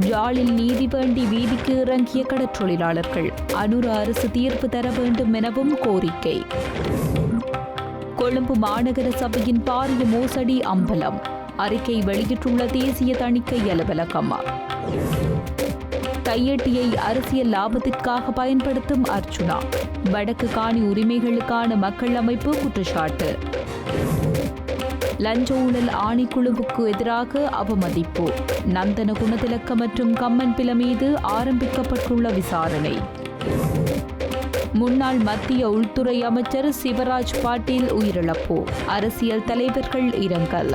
யாழில் நீதி வேண்டி வீதிக்கு இறங்கிய கடற்றொழிலாளர்கள் அனுர அரசு தீர்ப்பு தர வேண்டும் எனவும் கோரிக்கை. கொழும்பு மாநகர சபையின் பாரிய மோசடி அம்பலம் அறிக்கை வெளியிட்டுள்ள தேசிய தணிக்கை அலுவலகம். கையெட்டியை அரசியல் லாபத்திற்காக பயன்படுத்தும் அர்ச்சுனா வடக்கு காணி உரிமைகளுக்கான மக்கள் அமைப்பு குற்றச்சாட்டு. லஞ்ச ஊழல் ஆணைக்குழுவுக்கு எதிராக அவமதிப்பு. நந்தன குணதிலக்க மற்றும் கம்மன் பில மீது ஆரம்பிக்கப்பட்டுள்ள விசாரணை. முன்னாள் மத்திய உள்துறை அமைச்சர் சிவராஜ் பாட்டீல் உயிரிழப்பு. அரசியல் தலைவர்கள் இரங்கல்.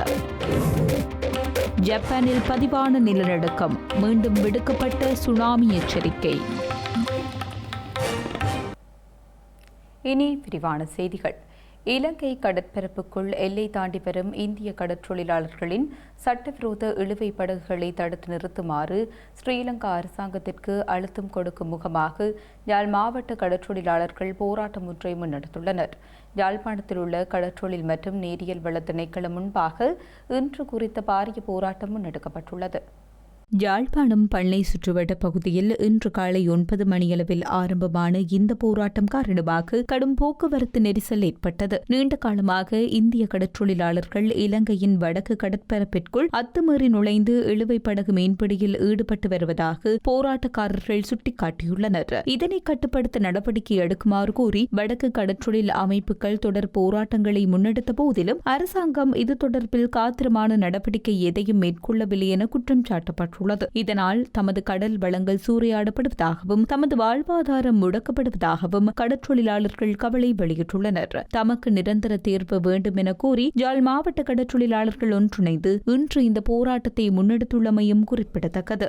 ஜப்பானில் பதிவான நிலநடுக்கம். மீண்டும் விடுக்கப்பட்ட சுனாமி எச்சரிக்கை. இனி விரிவான செய்திகள். இலங்கை கடற்பரப்புக்குள் எல்லை தாண்டி வரும் இந்திய கடற்றொழிலாளர்களின் சட்டவிரோத இழுவை படகுகளை தடுத்து நிறுத்துமாறு ஸ்ரீலங்கா அரசாங்கத்திற்கு அழுத்தம் கொடுக்கும் முகமாக யாழ் மாவட்ட கடற்றொழிலாளர்கள் போராட்டம் ஒன்றை முன்னெடுத்துள்ளனர். யாழ்ப்பாணத்தில் உள்ள கடற்றொழில் மற்றும் நேரியல் வள திணைக்களம் முன்பாக இன்று குறித்த பாரிய போராட்டம் முன்னெடுக்கப்பட்டுள்ளது. யாழ்ப்பாணம் பண்ணை சுற்றுவட்ட பகுதியில் இன்று காலை ஒன்பது மணியளவில் ஆரம்பமான இந்த போராட்டம் காரணமாக கடும் போக்குவரத்து நெரிசல் ஏற்பட்டது. நீண்ட காலமாக இந்திய கடற்றொழிலாளர்கள் இலங்கையின் வடக்கு கடற்பரப்பிற்குள் அத்துமீறி நுழைந்து இழுவை படகு மீன்பிடியில் ஈடுபட்டு வருவதாக போராட்டக்காரர்கள் சுட்டிக்காட்டியுள்ளனர். இதனை கட்டுப்படுத்த நடவடிக்கை எடுக்குமாறு கூறி வடக்கு கடற்றொழில் அமைப்புகள் தொடர் போராட்டங்களை முன்னெடுத்த போதிலும் அரசாங்கம் இது தொடர்பில் காத்திரமான நடவடிக்கை எதையும் மேற்கொள்ளவில்லை என குற்றம் சாட்டப்பட்டுள்ளது. உள்ளது இதனால் தமது கடல் வளங்கள் சூறையாடப்படுவதாகவும் தமது வாழ்வாதாரம் முடக்கப்படுவதாகவும் கடற்றொழிலாளர்கள் கவலை வெளியிட்டுள்ளனர். தமக்கு நிரந்தர தீர்வு வேண்டும் என கூறி ஜாழ் மாவட்ட கடற்றொழிலாளர்கள் ஒன்றிணைந்து இன்று இந்த போராட்டத்தை முன்னெடுத்துள்ளமையும் குறிப்பிடத்தக்கது.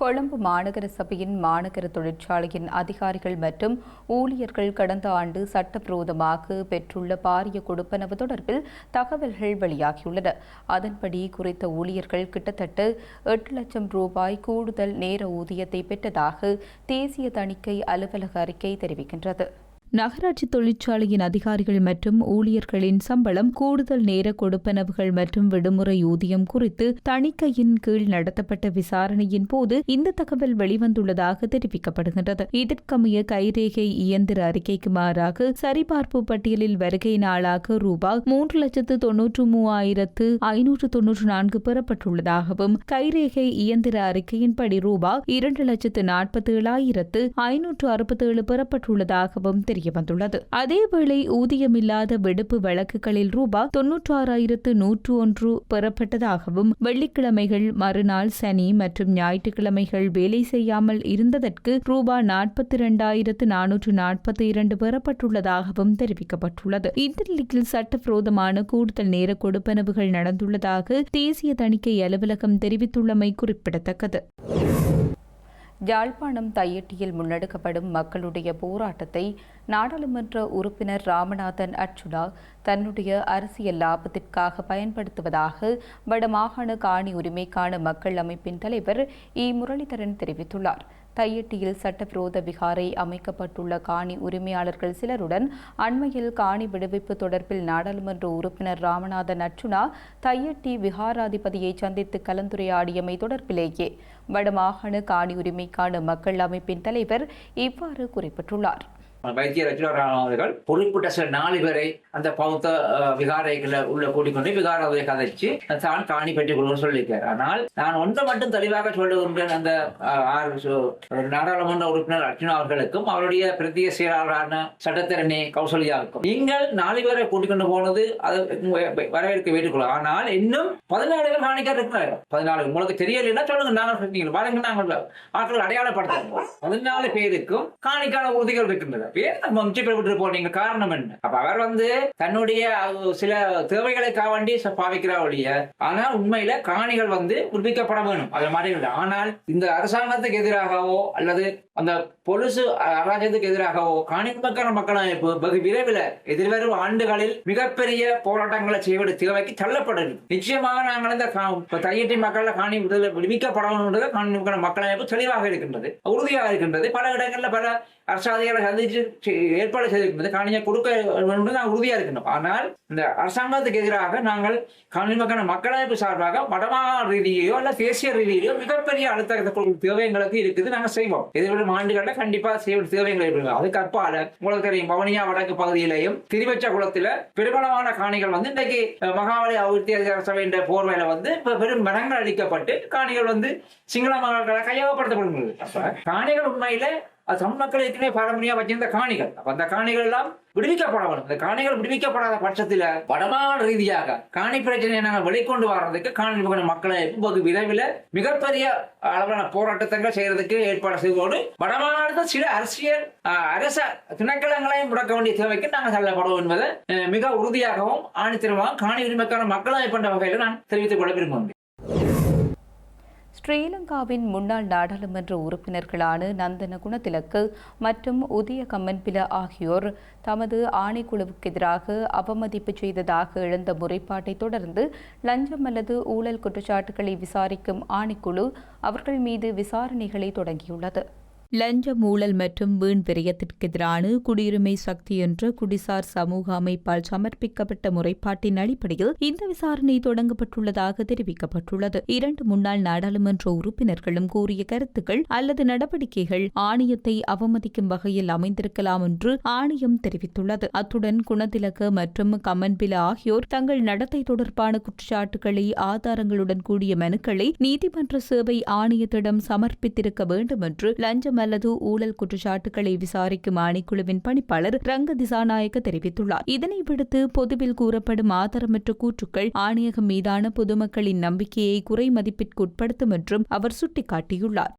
கொழும்பு மாநகர சபையின் மாநகர தொழிற்சாலையின் அதிகாரிகள் மற்றும் ஊழியர்கள் கடந்த ஆண்டு சட்டவிரோதமாக பெற்றுள்ள பாரிய கொடுப்பனவு தொடர்பில் தகவல்கள் வெளியாகியுள்ளன. அதன்படி குறித்த ஊழியர்கள் கிட்டத்தட்ட எட்டு லட்சம் ரூபாய் கூடுதல் நேர ஊதியத்தை பெற்றதாக தேசிய தணிக்கை அலுவலக அறிக்கை தெரிவிக்கின்றது. நகராட்சி தொழிற்சாலையின் அதிகாரிகள் மற்றும் ஊழியர்களின் சம்பளம் கூடுதல் நேர கொடுப்பனவுகள் மற்றும் விடுமுறை ஊதியம் குறித்து தணிக்கையின் கீழ் நடத்தப்பட்ட விசாரணையின் போது இந்த தகவல் வெளிவந்துள்ளதாக தெரிவிக்கப்படுகின்றது. இதற்கமைய கைரேகை இயந்திர அறிக்கைக்கு மாறாக சரிபார்ப்பு பட்டியலில் வருகை நாளாக ரூபாய் மூன்று லட்சத்து தொன்னூற்று மூவாயிரத்து ஐநூற்று தொன்னூற்று நான்கு பெறப்பட்டுள்ளதாகவும் கைரேகை இயந்திர அறிக்கையின்படி ரூபாய் இரண்டு லட்சத்து நாற்பத்தி ஏழாயிரத்து ஐநூற்று அறுபத்தேழு பெறப்பட்டுள்ளதாகவும் தெரிவித்தார் தெரியவந்துள்ளது. அதேவேளை ஊதியமில்லாத விடுப்பு வழக்குகளில் ரூபாய் தொன்னூற்றாறாயிரத்து நூற்று ஒன்று பெறப்பட்டதாகவும் வெள்ளிக்கிழமைகள் மறுநாள் சனி மற்றும் ஞாயிற்றுக்கிழமைகள் வேலை செய்யாமல் இருந்ததற்கு ரூபாய் நாற்பத்தி இரண்டாயிரத்து நானூற்று நாற்பத்தி இரண்டு பெறப்பட்டுள்ளதாகவும் தெரிவிக்கப்பட்டுள்ளது. இந்த நிலையில் சட்டவிரோதமான கூடுதல் நேர கொடுப்பனவுகள் நடந்துள்ளதாக தேசிய தணிக்கை அலுவலகம் தெரிவித்துள்ளமை குறிப்பிடத்தக்கது. யாழ்ப்பாணம் தையட்டியில் முன்னெடுக்கப்படும் மக்களுடைய போராட்டத்தை நாடாளுமன்ற உறுப்பினர் ராமநாதன் அர்ச்சுனா தன்னுடைய அரசியல் லாபத்திற்காக பயன்படுத்துவதாக வடமாகாண காணி உரிமைக்கான மக்கள் அமைப்பின் தலைவர் இ. முரளிதரன் தெரிவித்துள்ளார். தையட்டியில் சட்டவிரோத விகாரை அமைக்கப்பட்டுள்ள காணி உரிமையாளர்கள் சிலருடன் அண்மையில் காணி விடுவிப்பு தொடர்பில் நாடாளுமன்ற உறுப்பினர் ராமநாதன் நச்சுனா தையட்டி விகாராதிபதியை சந்தித்து கலந்துரையாடியமை தொடர்பிலேயே வடமாகாண காணி உரிமைக்கான மக்கள் அமைப்பின் தலைவர் இவ்வாறு குறிப்பிட்டுள்ளார். வைத்தியர் அச்சுராராம் அவர்கள் குறிப்பிட்ட சில நாலு பேரை அந்த பௌத்த விகாரைகளை உள்ள கூட்டிக்கொண்டு விகாரத்தை கதைச்சு தான் காணி பெற்றுக் கொள்வது சொல்லியிருக்கார். ஆனால் நான் ஒன்றை மட்டும் தெளிவாக சொல்லுகின்றேன் அந்த நாடாளுமன்ற உறுப்பினர் அர்ஜுனா அவர்களுக்கும் அவருடைய பிரத்திய செயலாளரான சட்டத்திறனே கௌசல்யாவுக்கும். நீங்கள் நாலு பேரை கூட்டிக் கொண்டு போனது அது வரவேற்க வேண்டுகொள்ள ஆனால் இன்னும் பதினாலு பேர் காணிக்கார் இருக்கிறார். பதினாலு உங்களுக்கு தெரியலைன்னா சொல்லுங்க. நாங்கள் நீங்கள் பாருங்க நாங்கள் ஆட்கள் அடையாளப்படுத்த பதினாலு பேருக்கும் காணிக்கான உறுதிகள் இருக்கின்றன. பேர் நம்ம வெற்றி பெற விட்டு போனீங்க காரணம் என்ன? அப்ப அவர் வந்து தன்னுடைய சில தேவைகளுக்காக வேண்டி ச- பாவிக்கிறா ஒழிய ஆனால் உண்மையில காணிகள் வந்து விடுவிக்கப்பட வேணும். அது மாதிரி இல்லை. ஆனால் இந்த அரசாங்கத்துக்கு எதிராகவோ அல்லது அந்த பொலிசு அராஜகத்துக்கு எதிராகவோ காணி மக்கள் மக்களமைப்பு வெகு விரைவில் எதிர்வரும் ஆண்டுகளில் மிகப்பெரிய போராட்டங்களை செய்வது தேவைக்கு தள்ளப்படுது நிச்சயமாக நாங்கள் இந்த கா- தையட்டி மக்கள் காணி விடுதலை விடுவிக்கப்படணுன்றது காணி மக்கள் மக்களமைப்பு தெளிவாக இருக்கின்றது உறுதியாக இருக்கின்றது. பல இடங்களில் பல அரசாதிகளை சந்திச்சு ஏற்பாடு செய்திருக்கின்றது காணியை கொடுக்க வேண்டும் நாங்கள் உறுதியாக இருக்கின்றோம் ஆனால் இந்த அரசாங்கத்துக்கு எதிராக நாங்கள் காணி மக்கள் மக்களமைப்பு சார்பாக வடமாகாண ரீதியிலோ அல்ல தேசிய ரீதியிலோ மிகப்பெரிய அழுத்த தேவை எங்களுக்கு இருக்குது. நாங்கள் செய்வோம். எதிர்வரும் ஆண்டுகளில் கண்டிப்பாக செய்ய தேவைகள் இருக்கு அதுக்கு அப்பால உங்களுக்கு தெரியும். பவனியா வடக்கு பகுதியிலையும் திருவச்ச குளத்தில் பெருமளவான காணிகள் வந்து இன்றைக்கு மகாவலி அபிவிருத்தி அதிகார சபையின் போர்வையில வந்து பெரும் மரங்கள் அளிக்கப்பட்டு காணிகள் வந்து சிங்கள மக்களை கையகப்படுத்தப்படுகிறது காணிகள் உண்மையில அது தமிழ் மக்கள் ஏற்கனவே பாரம்பரியா வச்சிருந்த காணிகள். அப்ப அந்த காணிகள் எல்லாம் விடுவிக்கப்பட வேண்டும் இந்த காணிகள் விடுவிக்கப்படாத பட்சத்துல வடமாகாண ரீதியாக காணி பிரச்சனையை நாங்கள் வெளிக்கொண்டு வர்றதுக்கு காணி மக்களை வெகு விரைவில் மிகப்பெரிய அளவிலான போராட்டத்தங்கள் செய்யறதுக்கு ஏற்பாடு செய்வோடு வடமாகாணத்தில் சில அரசியல் அரச திணைக்களங்களையும் முடக்க வேண்டிய தேவைக்கு நாங்கள் செல்லப்படும் என்பதை மிக உறுதியாகவும் ஆணித்தரமாகவும் காணி உரிமைக்கான மக்களமைப்பு என்ற வகையில் நான் தெரிவித்துக் கொள்ள விரும்புகிறேன். ஸ்ரீலங்காவின் முன்னாள் நாடாளுமன்ற உறுப்பினர்களான நந்தன குணத்திலக்கு மற்றும் உதய கம்மன்பில ஆகியோர் தமது ஆணைக்குழுவுக்கு எதிராக அவமதிப்பு செய்ததாக எழுந்த முறைப்பாட்டை தொடர்ந்து லஞ்சம் அல்லது ஊழல் குற்றச்சாட்டுகளை விசாரிக்கும் ஆணைக்குழு அவர்கள் மீது விசாரணைகளை தொடங்கியுள்ளது. லஞ்ச ஊழல் மற்றும் வீண் விரயத்திற்கு எதிரான குடியுரிமை சக்தி என்ற குடிசார் சமூக அமைப்பால் சமர்ப்பிக்கப்பட்ட முறைப்பாட்டின் அடிப்படையில் இந்த விசாரணை தொடங்கப்பட்டுள்ளதாக தெரிவிக்கப்பட்டுள்ளது. இரண்டு முன்னாள் நாடாளுமன்ற உறுப்பினர்களும் கூறிய கருத்துக்கள் அல்லது நடவடிக்கைகள் ஆணையத்தை அவமதிக்கும் வகையில் அமைந்திருக்கலாம் என்று ஆணையம் தெரிவித்துள்ளது. அத்துடன் குணதிலக மற்றும் கமன்பில ஆகியோர் தங்கள் நடத்தை தொடர்பான குற்றச்சாட்டுகளை ஆதாரங்களுடன் கூடிய மனுக்களை நீதிமன்ற சேவை ஆணையத்திடம் சமர்ப்பித்திருக்க வேண்டும் என்று லஞ்சம் அல்லது ஊழல் குற்றச்சாட்டுகளை விசாரிக்கும் ஆணைக்குழுவின் பணிப்பாளர் ரங்க திசாநாயக்க தெரிவித்துள்ளார். இதனை விடுத்து பொதுவில் கூறப்படும் ஆதாரமற்ற கூற்றுக்கள் ஆணையகம் மீதான பொதுமக்களின் நம்பிக்கையை குறை உட்படுத்தும் என்றும் அவர் சுட்டிக்காட்டியுள்ளார்.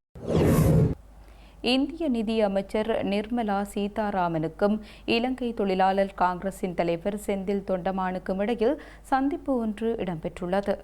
இந்திய நிதி அமைச்சர் நிர்மலா சீதாராமனுக்கும் இலங்கை தொழிலாளர் காங்கிரசின் தலைவர் செந்தில் தொண்டமானுக்கும் இடையில் சந்திப்பு ஒன்று இடம்பெற்றுள்ளது.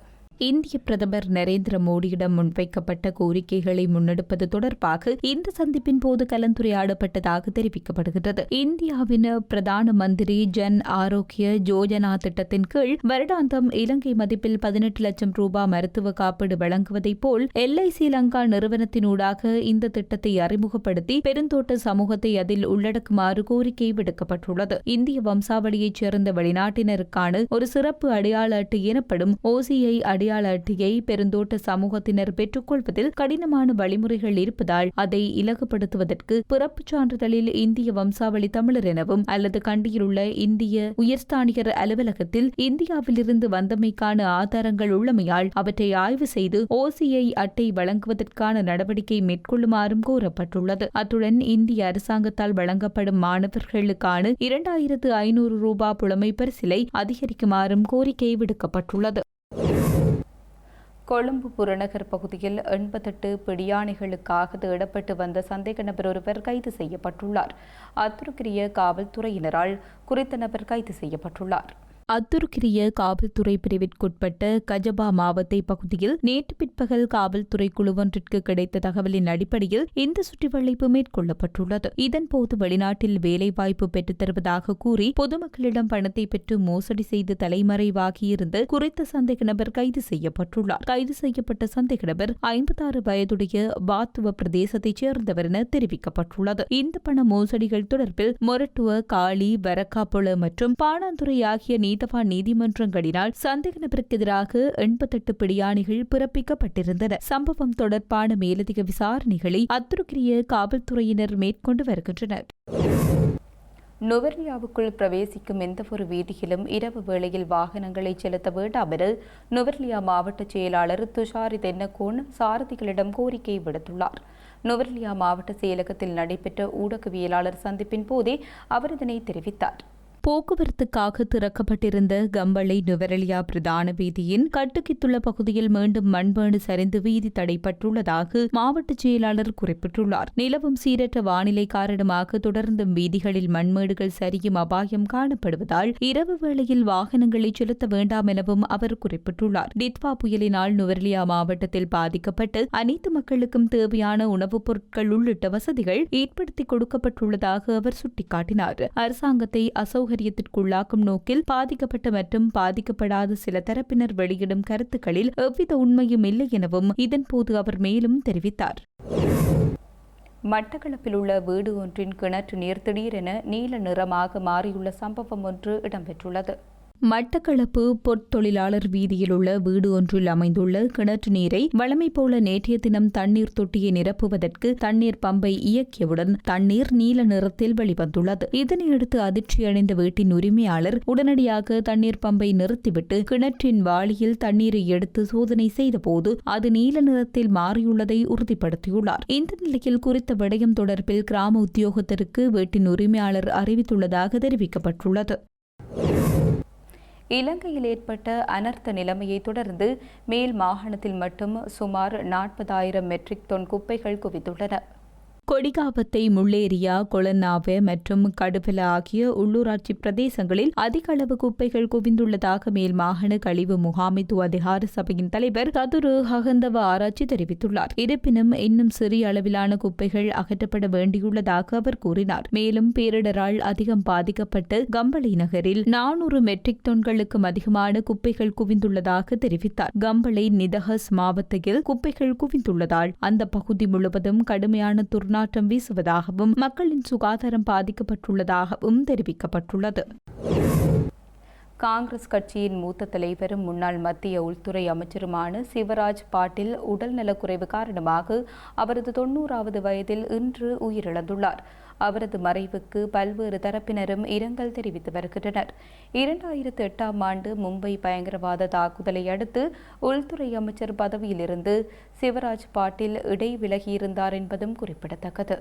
இந்திய பிரதமர் நரேந்திர மோடியிடம் முன்வைக்கப்பட்ட கோரிக்கைகளை முன்னெடுப்பது தொடர்பாக இந்த சந்திப்பின் போது கலந்துரையாடப்பட்டதாக தெரிவிக்கப்படுகிறது இந்தியாவின் பிரதான மந்திரி ஜன் ஆரோக்கிய யோஜனா திட்டத்தின் கீழ் வருடாந்தம் இலங்கை மதிப்பில் பதினெட்டு லட்சம் ரூபாய் மருத்துவ காப்பீடு வழங்குவதைப் போல் எல்ஐசி லங்கா நிறுவனத்தினூடாக இந்த திட்டத்தை அறிமுகப்படுத்தி பெருந்தோட்ட சமூகத்தை அதில் உள்ளடக்குமாறு கோரிக்கை விடுக்கப்பட்டுள்ளது. இந்திய வம்சாவளியைச் சேர்ந்த வெளிநாட்டினருக்கான ஒரு சிறப்பு அடையாள அட்டை எனப்படும் ஓசிஐ அடையாள அட்டையை பெருந்தோட்ட சமூகத்தினர் பெற்றுக்கொள்வதில் கடினமான வழிமுறைகள் இருப்பதால் அதை இலகுபடுத்துவதற்கு பிறப்பு சான்றிதழில் இந்திய வம்சாவளி தமிழர் எனவும் அல்லது கண்டியிலுள்ள இந்திய உயர்ஸ்தானிகர் அலுவலகத்தில் இந்தியாவிலிருந்து வந்தமைக்கான ஆதாரங்கள் உள்ளமையால் அவற்றை ஆய்வு செய்து ஓசிஐ அட்டை வழங்குவதற்கான நடவடிக்கை மேற்கொள்ளுமாறும் கோரப்பட்டுள்ளது. அத்துடன் இந்திய அரசாங்கத்தால் வழங்கப்படும் மாணவர்களுக்கான இரண்டாயிரத்து ஐநூறு ரூபாய் புலமை பரிசிலை அதிகரிக்குமாறும் கோரிக்கை விடுக்கப்பட்டுள்ளது. கொழும்பு புறநகர் பகுதியில் எண்பத்தெட்டு பிடியாணைகளுக்காக தேடப்பட்டு வந்த சந்தேக நபர் ஒருவர் கைது செய்யப்பட்டுள்ளார். அத்துருக்கிரிய காவல்துறையினரால் குறித்த நபர் கைது செய்யப்பட்டுள்ளார். அத்துருக்கிரிய காவல்துறை பிரிவிற்குட்பட்ட கஜபா மாவத்தை பகுதியில் நேற்று பிற்பகல் காவல்துறை குழுவொன்றிற்கு கிடைத்த தகவலின் அடிப்படையில் இந்த சுற்றிவளைப்பு மேற்கொள்ளப்பட்டுள்ளது. இதன்போது வெளிநாட்டில் வேலைவாய்ப்பு பெற்றுத் தருவதாக கூறி பொதுமக்களிடம் பணத்தை பெற்று மோசடி செய்து தலைமறைவாகியிருந்த குறித்த சந்தேக நபர் கைது செய்யப்பட்டுள்ளார். கைது செய்யப்பட்ட சந்தேக நபர் ஐம்பத்தாறு வயதுடைய பாத்துவ பிரதேசத்தைச் சேர்ந்தவர் என தெரிவிக்கப்பட்டுள்ளது. இந்த பண மோசடிகள் தொடர்பில் மொரட்டுவ காளி வரக்காப்புள மற்றும் பாணாந்துறை ஆகிய நீதவான் நீதிமன்றங்களினால் சந்தேக நபருக்கு எதிராக எண்பத்தெட்டு பிடியாணிகள் பிறப்பிக்கப்பட்டிருந்தன. சம்பவம் தொடர்பான மேலதிக விசாரணைகளை அத்துருக்கிரிய காவல்துறையினர் மேற்கொண்டு வருகின்றனர். நுவர்லியாவுக்குள் பிரவேசிக்கும் எந்தவொரு வீதியிலும் இரவு வேளையில் வாகனங்களை செலுத்த வேண்டாம் என நுவர்லியா மாவட்ட செயலாளர் துஷாரி தென்னகோன் சாரதிகளிடம் கோரிக்கை விடுத்துள்ளார். நுவர்லியா மாவட்ட செயலகத்தில் நடைபெற்ற ஊடகவியலாளர் சந்திப்பின் போதே அவர் இதனை தெரிவித்தார். போக்குவரத்துக்காக திறக்கப்பட்டிருந்த கம்பளை நுவரெலியா பிரதான வீதியின் கட்டுக்கித்துள்ள பகுதியில் மீண்டும் மண்பேடு சரிந்து வீதி தடைப்பட்டுள்ளதாக மாவட்ட செயலாளர் குறிப்பிட்டுள்ளார். நிலவும் சீரற்ற வானிலை காரணமாக தொடர்ந்தும் வீதிகளில் மண்மேடுகள் சரியும் அபாயம் காணப்படுவதால் இரவு வேளையில் வாகனங்களை செலுத்த வேண்டாம் எனவும் அவர் குறிப்பிட்டுள்ளார். டித்வா புயலினால் நுவரெலியா மாவட்டத்தில் பாதிக்கப்பட்டு அனைத்து மக்களுக்கும் தேவையான உணவுப் பொருட்கள் உள்ளிட்ட வசதிகள் ஏற்படுத்தி கொடுக்கப்பட்டுள்ளதாக அவர் சுட்டிக்காட்டினார். அரசாங்கத்தை அசௌகரியத்திற்குள்ளாக்கும் நோக்கில் பாதிக்கப்பட்ட மற்றும் பாதிக்கப்படாத சில தரப்பினர் வெளியிடும் கருத்துக்களில் எவ்வித உண்மையும் இல்லை எனவும் இதன்போது அவர் மேலும் தெரிவித்தார். மட்டக்களப்பில் உள்ள வீடு ஒன்றின் கிணற்று நீர் திடீரென நீல நிறமாக மாறியுள்ள சம்பவம் ஒன்று இடம்பெற்றுள்ளது. மட்டக்களப்பு பொற்தொழிலாளர் வீதியில் உள்ள வீடு ஒன்றில் அமைந்துள்ள கிணற்று நீரை வழமை போல நேற்றைய தினம் தண்ணீர் தொட்டியை நிரப்புவதற்கு தண்ணீர் பம்பை இயக்கியவுடன் தண்ணீர் நீல நிறத்தில் வெளிவந்துள்ளது. இதனையடுத்து அதிர்ச்சியடைந்த வீட்டின் உரிமையாளர் உடனடியாக தண்ணீர் பம்பை நிறுத்திவிட்டு கிணற்றின் வாளியில் தண்ணீரை எடுத்து சோதனை செய்தபோது அது நீல நிறத்தில் மாறியுள்ளதை உறுதிப்படுத்தியுள்ளார். இந்த நிலையில் குறித்த விடயம் தொடர்பில் கிராம உத்தியோகத்தருக்கு வீட்டின் உரிமையாளர் அறிவித்துள்ளதாக தெரிவிக்கப்பட்டுள்ளது. இலங்கையில் ஏற்பட்ட அனர்த்த நிலைமையை தொடர்ந்து மேல் மாகாணத்தில் மட்டும் சுமார் நாற்பதாயிரம் மெட்ரிக் டன் குப்பைகள் குவித்துள்ளன. கொடிகாபத்தை முள்ளேரியா கொளன்னாவே மற்றும் கடுபல ஆகிய உள்ளூராட்சி பிரதேசங்களில் அதிக அளவு குப்பைகள் குவிந்துள்ளதாக மேல் மாகாண கழிவு முகாமைத்துவ அதிகார சபையின் தலைவர் கதுரு ஹகந்தவ ஆராய்ச்சி தெரிவித்துள்ளார். இருப்பினும் இன்னும் சிறிய அளவிலான குப்பைகள் அகற்றப்பட வேண்டியுள்ளதாக அவர் கூறினார். மேலும் பேரிடரால் அதிகம் பாதிக்கப்பட்டு கம்பளை நகரில் நானூறு மெட்ரிக் டன்களுக்கும் அதிகமான குப்பைகள் குவிந்துள்ளதாக தெரிவித்தார். கம்பளை நிதஹஸ் மாவட்டத்தில் குப்பைகள் குவிந்துள்ளதால் அந்த பகுதி முழுவதும் கடுமையான துர்நாற்றம் துர்நாற்றம் வீசுவதாகவும் மக்களின் சுகாதாரம் பாதிக்கப்பட்டுள்ளதாகவும் தெரிவிக்கப்பட்டுள்ளது. காங்கிரஸ் கட்சியின் மூத்த தலைவரும் முன்னாள் மத்திய உள்துறை அமைச்சருமான சிவராஜ் பாட்டில் உடல்நலக்குறைவு காரணமாக அவரது தொன்னூறாவது வயதில் இன்று உயிரிழந்துள்ளார். அவரது மறைவுக்கு பல்வேறு தரப்பினரும் இரங்கல் தெரிவித்து வருகின்றனர். இரண்டாயிரத்து எட்டாம் ஆண்டு மும்பை பயங்கரவாத தாக்குதலை அடுத்து உள்துறை அமைச்சர் பதவியிலிருந்து சிவராஜ் பாட்டில் இடைவிலகியிருந்தார் என்பதும் குறிப்பிடத்தக்கது.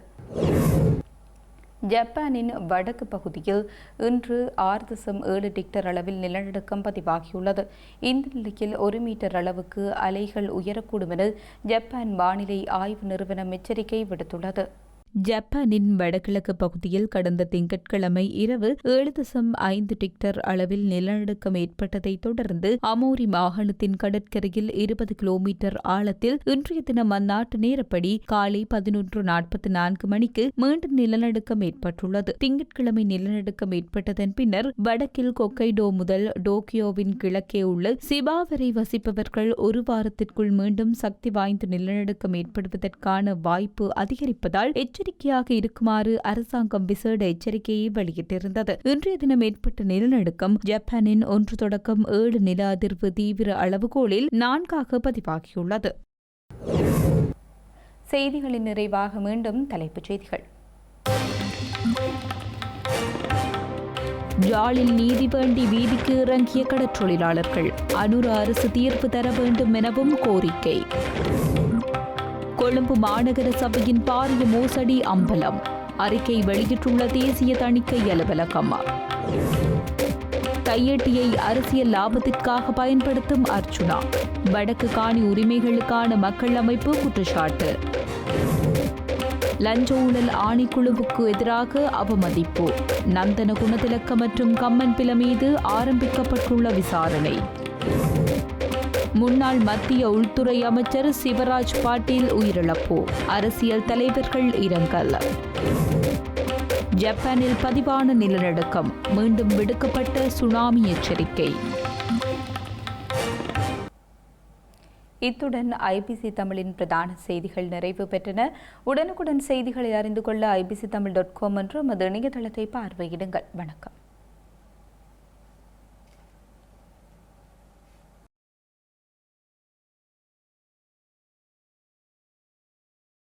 ஜப்பானின் வடக்கு பகுதியில் இன்று ஆறு தசம் ஏழு டிக்டர் அளவில் நிலநடுக்கம் பதிவாகியுள்ளது. இந்த நிலையில் ஒரு மீட்டர் அளவுக்கு அலைகள் உயரக்கூடும் என ஜப்பான் வானிலை ஆய்வு நிறுவனம் எச்சரிக்கை விடுத்துள்ளது. ஜப்பானின் வடகிழக்கு பகுதியில் கடந்த திங்கட்கிழமை இரவு ஏழு தசம் ஐந்து டிக்டர் அளவில் நிலநடுக்கம் ஏற்பட்டதை தொடர்ந்து அமோரி மாகாணத்தின் கடற்கரையில் இருபது கிலோமீட்டர் ஆழத்தில் இன்றைய தினம் அந்நாட்டு நேரப்படி காலை பதினொன்று நாற்பத்தி நான்கு மணிக்கு மீண்டும் நிலநடுக்கம் ஏற்பட்டுள்ளது. திங்கட்கிழமை நிலநடுக்கம் ஏற்பட்டதன் பின்னர் வடக்கில் கொக்கைடோ முதல் டோக்கியோவின் கிழக்கே உள்ள சிபா வரை வசிப்பவர்கள் ஒரு வாரத்திற்குள் மீண்டும் சக்தி வாய்ந்த நிலநடுக்கம் ஏற்படுவதற்கான வாய்ப்பு அதிகரிப்பதால் எச்சரிக்கையாக இருக்குமாறு அரசாங்கம் விசேட எச்சரிக்கையை வெளியிட்டிருந்தது. இன்றைய தினம் ஏற்பட்ட நிலநடுக்கம் ஜப்பானின் ஒன்று தொடக்கம் ஏழு நில அதிர்வு தீவிர அளவுகோலில் நான்காக பதிவாகியுள்ளது. செய்திகளின் நிறைவாக மீண்டும் தலைப்புச் செய்திகள். யாழில் நீதி வேண்டி வீதிக்கு இறங்கிய கடற்றொழிலாளர்கள் அனுர அரசு தீர்ப்பு தர வேண்டும் எனவும் கோரிக்கை. கொழும்பு மாநகர சபையின் பாரிய மோசடி அம்பலம். அறிக்கை வெளியிட்டுள்ள தேசிய தணிக்கை அலுவலகம். கையெட்டியை அரசியல் லாபத்திற்காக பயன்படுத்தும் அர்ச்சுனா வடக்கு காணி உரிமைகளுக்கான மக்கள் அமைப்பு குற்றச்சாட்டு. லஞ்ச ஊழல் ஆணைக்குழுவுக்கு எதிராக அவமதிப்பு. நந்தன குணதிலக்க மற்றும் கம்மன் பில மீது ஆரம்பிக்கப்பட்டுள்ள விசாரணை. முன்னாள் மத்திய உள்துறை அமைச்சர் சிவராஜ் பாட்டீல் உயிரிழப்பு. அரசியல் தலைவர்கள் இரங்கல். ஜப்பானில் பதிவான நிலநடுக்கம். மீண்டும் விடுக்கப்பட்ட சுனாமி எச்சரிக்கை. இத்துடன் ஐபிசி தமிழின் பிரதான செய்திகள் நிறைவு பெற்றன. உடனுக்குடன் செய்திகளை அறிந்து கொள்ள ஐபிசி தமிழ் டாட் காம் என்ற மது இணையதளத்தை பார்வையிடுங்கள். வணக்கம்.